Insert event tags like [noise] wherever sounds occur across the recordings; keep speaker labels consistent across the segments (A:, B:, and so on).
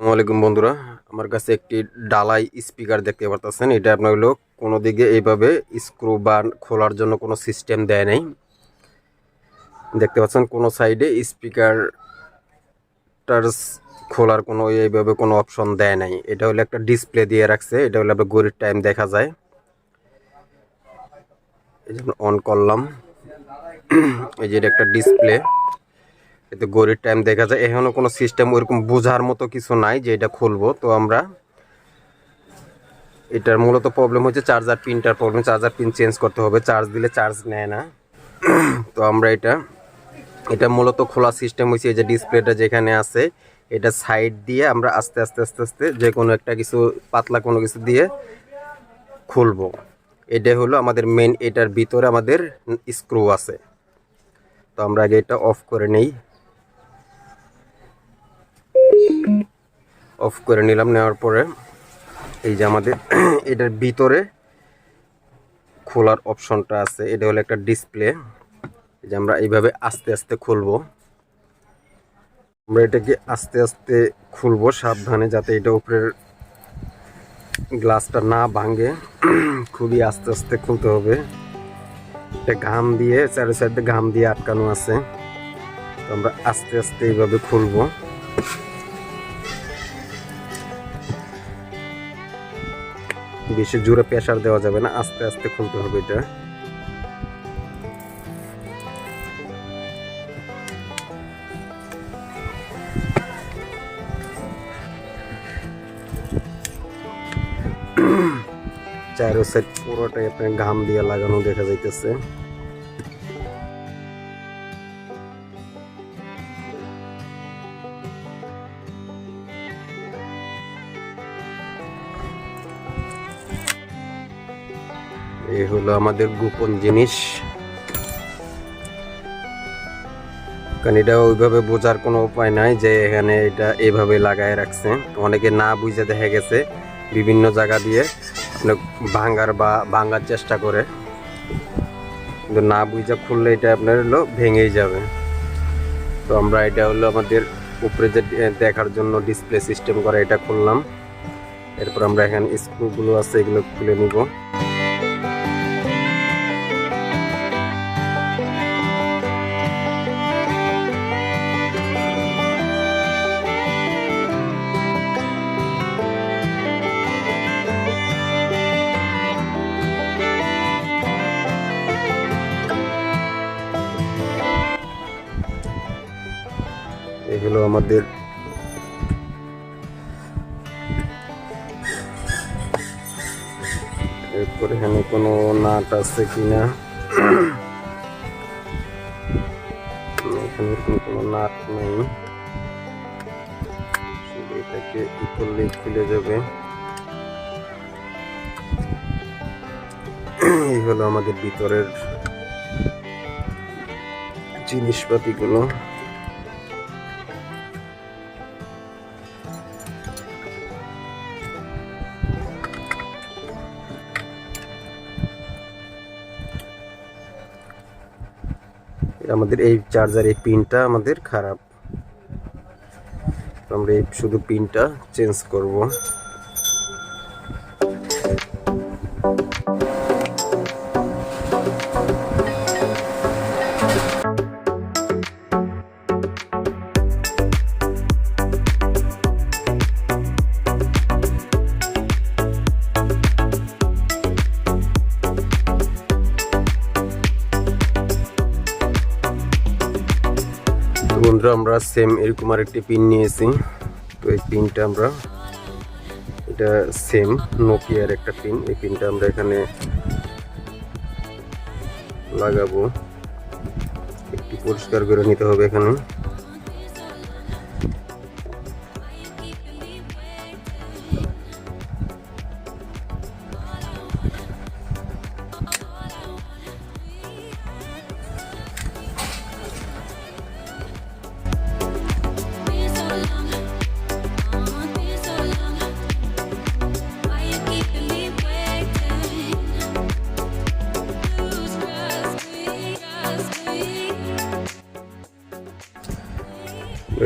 A: আসসালামু আলাইকুম বন্ধুরা। আমার কাছে একটি ডালাই স্পিকার দেখতে পারতেছেন। এটা আপনার হলো কোনো দিকে এইভাবে স্ক্রু বা খোলার জন্য কোনো সিস্টেম দেয় নাই। দেখতে পাচ্ছেন কোনো সাইডে স্পিকার খোলার কোনো এইভাবে কোনো অপশন দেয় নাই। এটা হলো একটা ডিসপ্লে দিয়ে রাখছে। এটা হলো আপনার ঘড়ির টাইম দেখা যায়। এই অন করলাম। এই যে এটা একটা ডিসপ্লে। এতে ঘড়ির টাইম দেখা যায়। এখনও কোনো সিস্টেম ওইরকম বোঝার মতো কিছু নাই যে এটা খুলবো। তো আমরা এটার মূলত প্রবলেম হচ্ছে চার্জার পিনটার প্রবলেম চার্জার পিন চেঞ্জ করতে হবে। চার্জ দিলে চার্জ নেয় না। [clears throat] তো আমরা এটা এটা মূলত খোলা সিস্টেম হয়েছে এই যে ডিসপ্লেটা যেখানে আছে। এটা সাইড দিয়ে আমরা আস্তে আস্তে আস্তে আস্তে যে কোনো একটা কিছু, পাতলা কোনো কিছু দিয়ে খুলবো। এটা হলো আমাদের মেন এটার ভিতরে আমাদের স্ক্রু আছে। তো আমরা আগে এটা অফ করে নেই। অফ করে নিলাম, নেওয়ার পরে এই যে আমাদের [clears throat] এটার ভিতরে খোলার অপশনটা আছে। এটা হলো একটা ডিসপ্লে। যে আমরা এইভাবে আস্তে আস্তে খুলবো। আমরা এটাকে আস্তে আস্তে খুলবো সাবধানে যাতে এটা উপরের গ্লাসটা না ভাঙে। [clears throat] খুবই আস্তে আস্তে খুলতে হবে। এটা ঘাম দিয়ে, চারি সাইডে ঘাম দিয়ে আটকানো আছে। তো আমরা আস্তে আস্তে এইভাবে খুলবো। বেশি জোরে প্রেশার দেওয়া যাবে না, আস্তে আস্তে খুলতে হবে এটা। চারো সাইড পুরোটাই আপনার ঘাম দিয়ে লাগানো দেখা যাইতেছে। এই হলো আমাদের গোপন জিনিস। কারণ এটা ওইভাবে বোঝার কোনো উপায় নাই যে এখানে এটা এভাবে লাগায় রাখছে। অনেকে না বুঝে দেখা গেছে বিভিন্ন জায়গা দিয়ে। আপনার ভাঙার বা ভাঙার চেষ্টা করে। কিন্তু না বুঝে খুললে এটা আপনার হলো ভেঙেই যাবে। তো আমরা এটা হলো আমাদের উপরে যে দেখার জন্য ডিসপ্লে সিস্টেম করা এটা খুললাম। এরপর আমরা এখানে স্ক্রুগুলো আছে এগুলো খুলে নিব। আমাদের এরপর এখানে কোনো নাট আছে কিনা? এখানে কোনো নাট নেই। এটাকে ই করলেই খুলে যাবে। এই হলো আমাদের ভিতরের জিনিসপাতিগুলো। আমাদের এই চার্জার এই পিনটা আমাদের খারাপ। আমরা এই শুধু পিনটা চেঞ্জ করব। বন্ধুরা, আমরা সেম এরকম আর একটি পিন নিয়েছি। তো এই পিনটা আমরা, এটা সেম নোকিয়ার একটা পিন এই পিনটা আমরা এখানে লাগাবো। একটু পরিষ্কার করে নিতে হবে এখানে।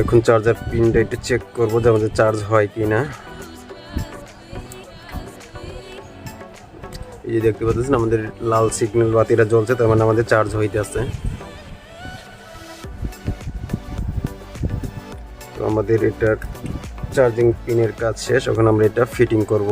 A: এখন চার্জার পিনটা একটু চেক করব যে আমাদের চার্জ হয় কি না এই যে দেখতে পাচ্ছেন, আমাদের লাল সিগন্যাল বাতিটা জ্বলছে, তার মানে আমাদের চার্জ হইতে আছে। আমাদের এটার চার্জিং পিনের কাজ শেষ, এখন আমরা এটা ফিটিং করব।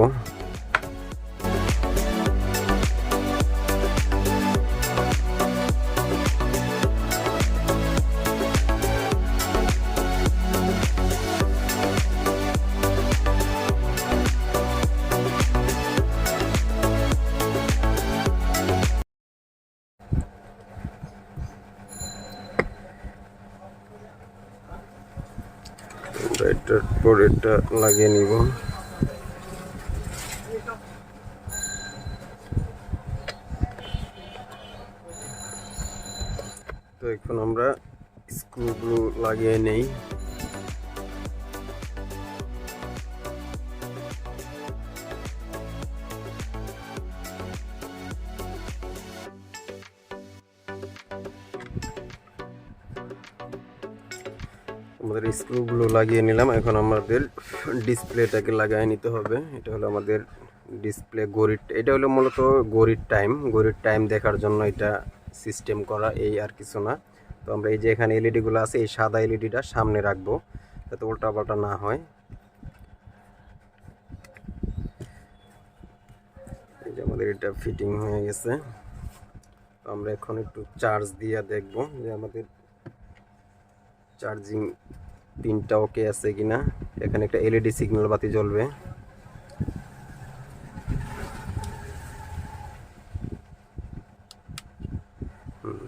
A: আমরা এটার পর এটা লাগিয়ে নিব। তো এখন আমরা স্ক্রুগুলো লাগিয়ে নেই। আমাদের স্ক্রুগুলো লাগিয়ে নিলাম। এখন আমাদের ডিসপ্লেটাকে লাগিয়ে নিতে হবে। এটা হলো আমাদের ডিসপ্লে গড়ির এটা হলো মূলত গরির টাইম গরির টাইম দেখার জন্য এটা সিস্টেম করা, এই আর কিছু না। তো আমরা এই যে এখানে এলইডিগুলো আছে, এই সাদা এলইডিটা সামনে রাখব, যাতে উল্টা পাল্টা না হয়। এই যে আমাদের এটা ফিটিং হয়ে গেছে। তো আমরা এখন একটু চার্জ দিয়ে দেখব যে আমাদের চার্জিং পিনটা ওকে আছে কিনা? এখানে একটা এলইডি সিগন্যাল বাতি জ্বলবে।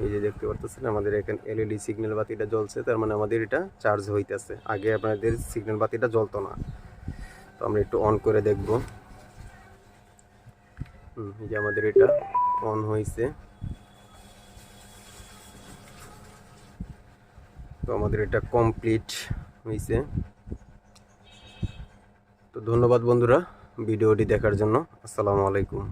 A: এই যে দেখতে পারতেছেন, আমাদের এখানে এলইডি সিগন্যাল বাতিটা জ্বলছে, তার মানে আমাদের এটা চার্জ হইতেছে। আগে আপনাদের সিগন্যাল বাতিটা জ্বলতো না। তো আমরা একটু অন করে দেখব। যে আমাদের এটা অন হয়েছে তো আমাদের এটা কমপ্লিট হয়েছে তো ধন্যবাদ বন্ধুরা ভিডিওটি দেখার জন্য। আসসালামু আলাইকুম।